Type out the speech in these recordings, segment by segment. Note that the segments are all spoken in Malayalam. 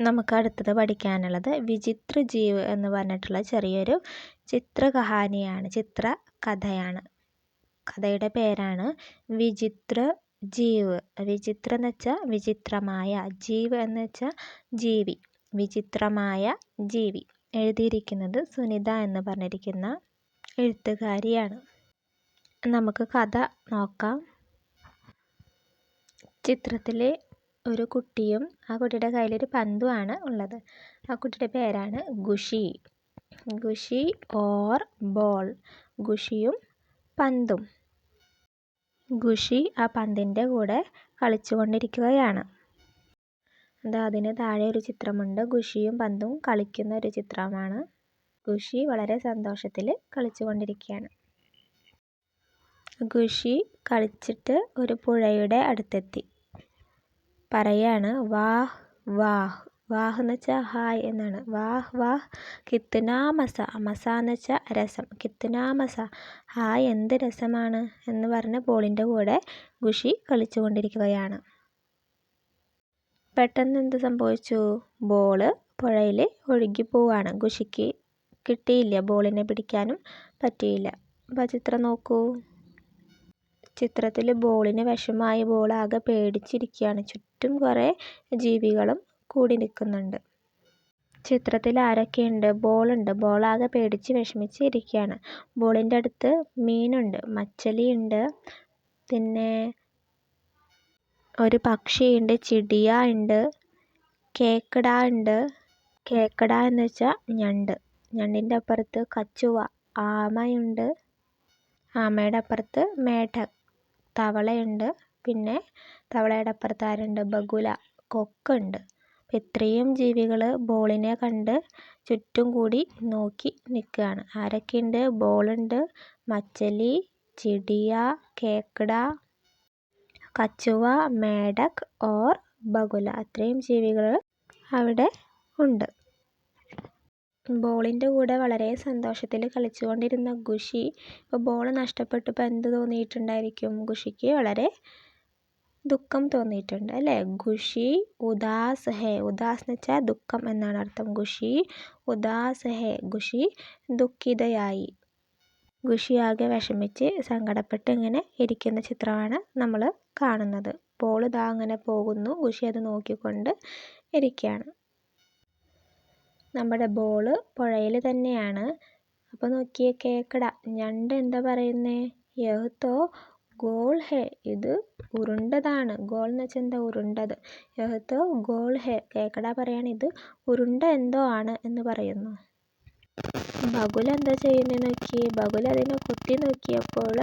നമുക്ക് അടുത്തത് പഠിക്കാനുള്ളത് വിചിത്ര ജീവ് എന്ന് പറഞ്ഞിട്ടുള്ള ചെറിയൊരു ചിത്രകഹാനിയാണ് ചിത്ര കഥയാണ് കഥയുടെ പേരാണ് വിചിത്ര ജീവ് വിചിത്ര എന്ന് വെച്ചാൽ വിചിത്രമായ ജീവ് എന്ന് വെച്ചാൽ ജീവി. വിചിത്രമായ ജീവി. എഴുതിയിരിക്കുന്നത് സുനിത എന്ന് പറഞ്ഞിരിക്കുന്ന എഴുത്തുകാരിയാണ്. നമുക്ക് കഥ നോക്കാം. ചിത്രത്തിൽ ഒരു കുട്ടിയും ആ കുട്ടിയുടെ കയ്യിലൊരു പന്തുമാണ് ഉള്ളത്. ആ കുട്ടിയുടെ പേരാണ് ഖുഷി ഖുഷി ഓർ ബോൾ ഖുഷിയും പന്തും. ഖുഷി ആ പന്തിന്റെ കൂടെ കളിച്ചുകൊണ്ടിരിക്കുകയാണ്. എന്താ അതിന് താഴെ ഒരു ചിത്രമുണ്ട്. ഖുഷിയും പന്തും കളിക്കുന്ന ഒരു ചിത്രമാണ്. ഖുഷി വളരെ സന്തോഷത്തിൽ കളിച്ചുകൊണ്ടിരിക്കുകയാണ്. ഖുഷി കളിച്ചിട്ട് ഒരു പുഴയുടെ അടുത്തെത്തി. പറയാണ് വാഹ് വാഹ്. വാഹ് എന്ന് വെച്ചാൽ ഹായ് എന്നാണ്. വാഹ് വാഹ്. കിത്നാ മസ മസ എന്ന് വെച്ചാൽ രസം. കിത്നാ മസ ഹായ് എന്ത് രസമാണ് എന്ന് പറഞ്ഞ് ബോളിന്റെ കൂടെ ഖുഷി കളിച്ചുകൊണ്ടിരിക്കുകയാണ്. പെട്ടെന്ന് എന്ത് സംഭവിച്ചു? ബോൾ പുഴയിൽ ഒഴുകി പോവാണ്. ഖുഷിക്ക് കിട്ടിയില്ല ബോളിനെ പിടിക്കാനും പറ്റിയില്ല. അപ്പോൾ ചിത്രം നോക്കൂ. ചിത്രത്തിൽ ബോളിന് വിഷമായി ബോൾ ആകെ പേടിച്ചിരിക്കുകയാണ് ചുറ്റും കുറെ ജീവികളും കൂടി നിൽക്കുന്നുണ്ട് ചിത്രത്തിൽ ആരൊക്കെയുണ്ട്? ബോളുണ്ട്. ബോളാകെ പേടിച്ച് വിഷമിച്ച് ഇരിക്കുകയാണ് ബോളിന്റെ അടുത്ത് മീനുണ്ട്. മച്ചലിയുണ്ട്. പിന്നെ ഒരു പക്ഷിയുണ്ട്. ചിടിയ ഉണ്ട് കേക്കട ഉണ്ട് കേക്കട എന്ന് വെച്ചാൽ ഞണ്ട്. ഞണ്ടിന്റെ അപ്പുറത്ത് കച്ചുവ. ആമയുണ്ട്. ആമയുടെ അപ്പുറത്ത് മേഢക് തവളയുണ്ട്. പിന്നെ തവളയുടെ അപ്പുറത്ത് ആരുണ്ട് ബഗുല. കൊക്കുണ്ട്. ഇത്രയും ജീവികൾ ബോളിനെ കണ്ട് ചുറ്റും കൂടി നോക്കി നിൽക്കുകയാണ്. ആരൊക്കെയുണ്ട്? ബോളുണ്ട് മച്ചലി ചിടിയ കേക്കട കച്ചുവ മേടക് ഓർ ബഗുല. അത്രയും ജീവികൾ അവിടെ ഉണ്ട്. ബോളിന്റെ കൂടെ വളരെ സന്തോഷത്തിൽ കളിച്ചുകൊണ്ടിരുന്ന ഖുഷി ഇപ്പോൾ ബോൾ നഷ്ടപ്പെട്ടപ്പോൾ എന്ത് തോന്നിയിട്ടുണ്ടായിരിക്കും? ഖുഷിക്ക് വളരെ ദുഃഖം തോന്നിയിട്ടുണ്ട് അല്ലേ? ഖുഷി ഉദാസ് ഹേ ഉദാസ് എന്ന് വെച്ചാൽ ദുഃഖം എന്നാണ് അർത്ഥം. ഖുഷി ഉദാസ് ഹേ ഖുഷി ദുഃഖിതയായി. ഖുഷി ആകെ വിഷമിച്ച് സങ്കടപ്പെട്ട് ഇങ്ങനെ ഇരിക്കുന്ന ചിത്രമാണ് നമ്മൾ കാണുന്നത്. ബോൾ ഇതാ അങ്ങനെ പോകുന്നു. ഖുഷി അത് നോക്കിക്കൊണ്ട് ഇരിക്കുകയാണ്. നമ്മുടെ ബോൾ പുഴയിൽ തന്നെയാണ്. അപ്പോൾ നോക്കിയേ കേക്കട. ഞണ്ട് എന്താ പറയുന്നേ? യഹ് തോ ഗോൾ ഹേ. ഇത് ഉരുണ്ടതാണ്. ഗോൾ എന്ന് വെച്ചാൽ എന്താ ഉരുണ്ടത്? യഹ് തോ ഗോൾ ഹേ. കേക്കട പറയാണ്. ഇത് ഉരുണ്ട എന്തോ ആണ് എന്ന് പറയുന്നു. ബഗുല എന്താ ചെയ്യുന്നത് നോക്കി ബഗുല അതിനെ കുത്തി നോക്കിയപ്പോൾ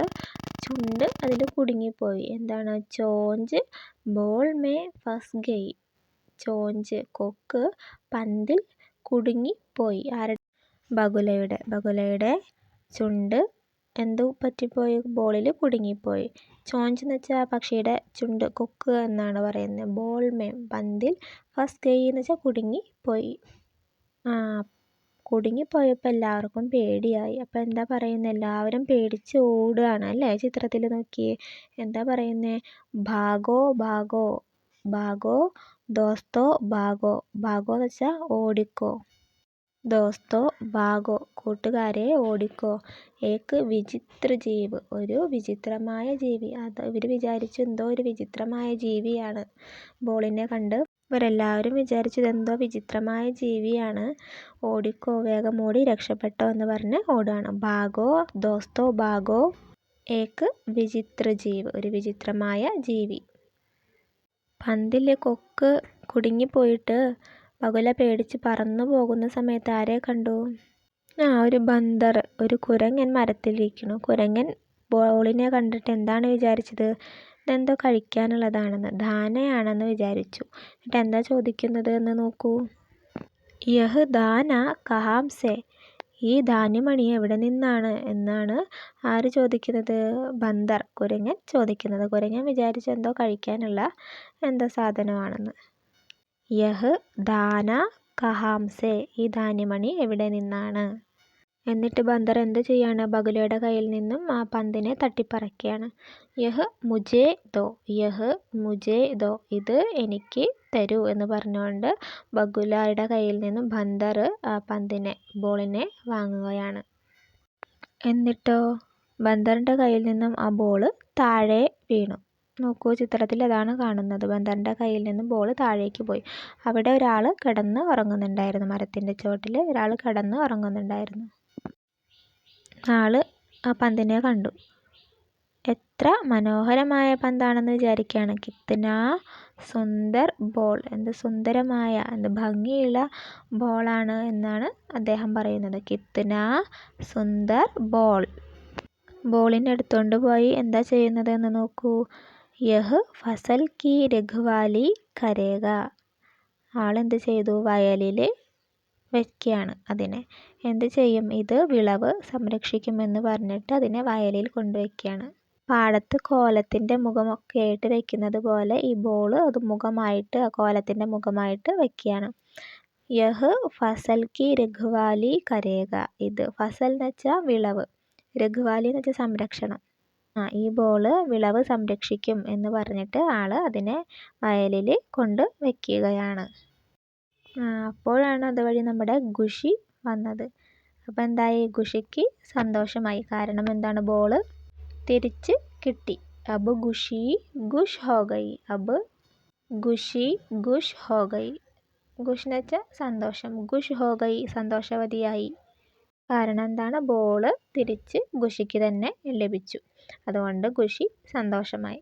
ചുണ്ട് അതിൽ കുടുങ്ങിപ്പോയി. എന്താണ്? ചോഞ്ച് ബോൾ മേ ഫസ് ഗയി. ചോഞ്ച് കൊക്ക് പന്തിൽ കുടുങ്ങിപ്പോയി. ആരുടെ? ബഗുലയുടെ. ബഗുലയുടെ ചുണ്ട് എന്ത് പറ്റിപ്പോയി. ബോളിൽ കുടുങ്ങിപ്പോയി. ചോഞ്ച് എന്ന് വെച്ചാൽ പക്ഷിയുടെ ചുണ്ട് കൊക്ക് എന്നാണ് പറയുന്നത്. ബോൾ മേ പന്തിൽ ഫസ്റ്റ് കൈ എന്ന് വെച്ചാൽ കുടുങ്ങിപ്പോയി. ആ കുടുങ്ങിപ്പോയപ്പോൾ എല്ലാവർക്കും പേടിയായി. അപ്പോൾ എന്താ പറയുന്നത് എല്ലാവരും പേടിച്ച് ഓടുകയാണ് അല്ലേ ചിത്രത്തിൽ നോക്കിയേ? എന്താ പറയുന്നത് ഭാഗോ ഭാഗോ ഭാഗോ ദോസ്തോ ഭാഗോ ഭാഗോ എന്ന് വെച്ചാൽ ഓടിക്കോ. ദോസ്തോ ഭാഗോ കൂട്ടുകാരെ ഓടിക്കോ. ഏക്ക് വിചിത്ര ജീവ് ഒരു വിചിത്രമായ ജീവി. അത് ഇവർ വിചാരിച്ചു എന്തോ ഒരു വിചിത്രമായ ജീവിയാണ്. ബോളിനെ കണ്ട് ഇവരെല്ലാവരും വിചാരിച്ചു എന്തോ വിചിത്രമായ ജീവിയാണ്. ഓടിക്കോ വേഗം ഓടി രക്ഷപ്പെട്ടോ എന്ന് പറഞ്ഞ് ഓടുകയാണ് ഭാഗോ ദോസ്തോ ഭാഗോ ഏക്ക് വിചിത്ര ജീവ് ഒരു വിചിത്രമായ ജീവി. പന്തിൽ കൊക്ക് കുടുങ്ങിപ്പോയിട്ട് ബഗുല പേടിച്ച് പറന്നു പോകുന്ന സമയത്ത് ആരെ കണ്ടു? ആ ഒരു ബന്ദർ. ഒരു കുരങ്ങൻ മരത്തിലിരിക്കുന്നു. കുരങ്ങൻ ബോളിനെ കണ്ടിട്ട് എന്താണ് വിചാരിച്ചത്? ഇതെന്തോ കഴിക്കാനുള്ളതാണെന്ന്. ധാനയാണെന്ന് വിചാരിച്ചു. എന്നിട്ട് എന്താ ചോദിക്കുന്നത് എന്ന് നോക്കൂ. യഹ് ദാന കഹാം സെ ഈ ധാന്യമണി എവിടെ നിന്നാണ് എന്നാണ് ആര് ചോദിക്കുന്നത്? ബന്ദർ കുരങ്ങൻ ചോദിക്കുന്നത്. കുരങ്ങൻ വിചാരിച്ചു എന്തോ കഴിക്കാനുള്ള എന്തോ സാധനമാണെന്ന്. യഹ് ദാന കഹാംസേ ഈ ധാന്യമണി എവിടെ നിന്നാണ്? എന്നിട്ട് ബന്ദർ എന്ത് ചെയ്യാണ്? ബഗുലയുടെ കയ്യിൽ നിന്നും ആ പന്തിനെ തട്ടിപ്പറിക്കുകയാണ്. യഹ് മുജേ ദോ യഹ് മുജേ ദോ ഇത് എനിക്ക് തരൂ എന്ന് പറഞ്ഞുകൊണ്ട് ബഗുലായുടെ കയ്യിൽ നിന്നും ബന്ദർ പന്തിനെ ബോളിനെ വാങ്ങുകയാണ്. എന്നിട്ടോ? ബന്ദറിന്റെ കയ്യിൽ നിന്നും ആ ബോൾ താഴെ വീണു. നോക്കൂ ചിത്രത്തിൽ അതാണ് കാണുന്നത്. ബന്ദറിന്റെ കയ്യിൽ നിന്നും ബോൾ താഴേക്ക് പോയി. അവിടെ ഒരാൾ കിടന്ന് ഉറങ്ങുന്നുണ്ടായിരുന്നു. മരത്തിന്റെ ചുവട്ടിൽ ഒരാൾ കിടന്ന് ഉറങ്ങുന്നുണ്ടായിരുന്നു. ആൾ ആ പന്തിനെ കണ്ടു. എത്ര മനോഹരമായ പന്താണെന്ന് വിചാരിക്കുകയാണ്. കിത്തന സുന്ദർ ബോൾ. എന്ത് സുന്ദരമായ എന്ത് ഭംഗിയുള്ള ബോളാണ് എന്നാണ് അദ്ദേഹം പറയുന്നത്. കിത്തന സുന്ദർ ബോൾ. ബോളിനെ എടുത്തുകൊണ്ട് പോയി എന്താ ചെയ്യുന്നത് എന്ന് നോക്കൂ. യഹ് ഫസൽ കി രഘുവാലി കരേക ആളെന്ത് ചെയ്തു? വയലിൽ വയ്ക്കുകയാണ് അതിനെ. എന്ത് ചെയ്യും? ഇത് വിളവ് സംരക്ഷിക്കുമെന്ന് പറഞ്ഞിട്ട് അതിനെ വയലിൽ കൊണ്ടുവയ്ക്കുകയാണ് പാടത്ത് കോലത്തിന്റെ മുഖമൊക്കെ ആയിട്ട് വെക്കുന്നത് പോലെ ഈ ബോൾ അത് മുഖമായിട്ട് ആ കോലത്തിന്റെ മുഖമായിട്ട് വെക്കുകയാണ്. യഹ് ഫസൽ കി രഘുവാലി കരേക ഇത് ഫസൽ എന്ന് വെച്ചാൽ വിളവ്. രഘുവാലി എന്ന് വെച്ചാൽ സംരക്ഷണം. ആ ഈ ബോൾ വിളവ് സംരക്ഷിക്കും എന്ന് പറഞ്ഞിട്ട് ആൾ അതിനെ വയലിൽ കൊണ്ട് വെക്കുകയാണ്. അപ്പോഴാണ് അതുവഴി നമ്മുടെ ഖുഷി വന്നത്. അപ്പോൾ എന്തായി? ഖുഷിക്ക് സന്തോഷമായി. കാരണം എന്താണ് ബോൾ തിരിച്ച് കിട്ടി. അബ് ഖുഷി ഖുഷ് ഹോ അബ് ഖുഷി ഖുഷ് ഹോ ഗയി ഖുഷ് എന്ന് വെച്ചാൽ സന്തോഷം. ഖുഷ് ഹോ സന്തോഷവതിയായി. കാരണം എന്താണ്? ബോൾ തിരിച്ച് ഖുഷിക്ക് തന്നെ ലഭിച്ചു. അതുകൊണ്ട് ഖുഷി സന്തോഷമായി.